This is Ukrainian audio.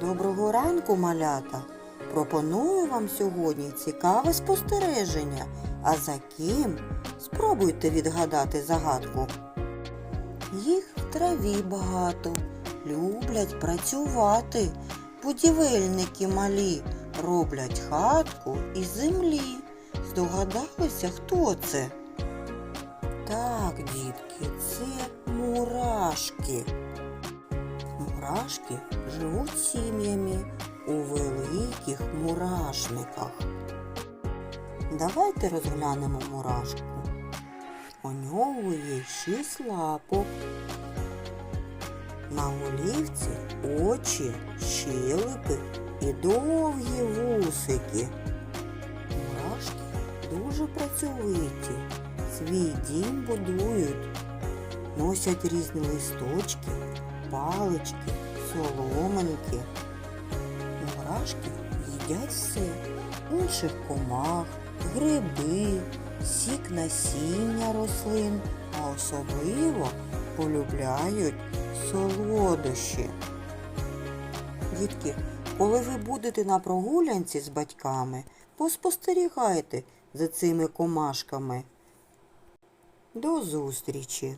Доброго ранку, малята! Пропоную вам сьогодні цікаве спостереження. А за ким? Спробуйте відгадати загадку. Їх в траві багато, люблять працювати. Будівельники малі роблять хатку із землі. Здогадалися, хто це? Так, дітки, це мурашки. Мурашки живуть сім'ями у великих мурашниках. Давайте розглянемо мурашку. У нього є шість лапок. На голівці очі, щелепи і довгі вусики. Мурашки дуже працьовиті, свій дім будують, носять різні листочки, палички, соломинки. Мурашки їдять все, інших комах, гриби, сік насіння рослин, а особливо полюбляють солодощі. Дітки, коли ви будете на прогулянці з батьками, поспостерігайте за цими комашками. До зустрічі!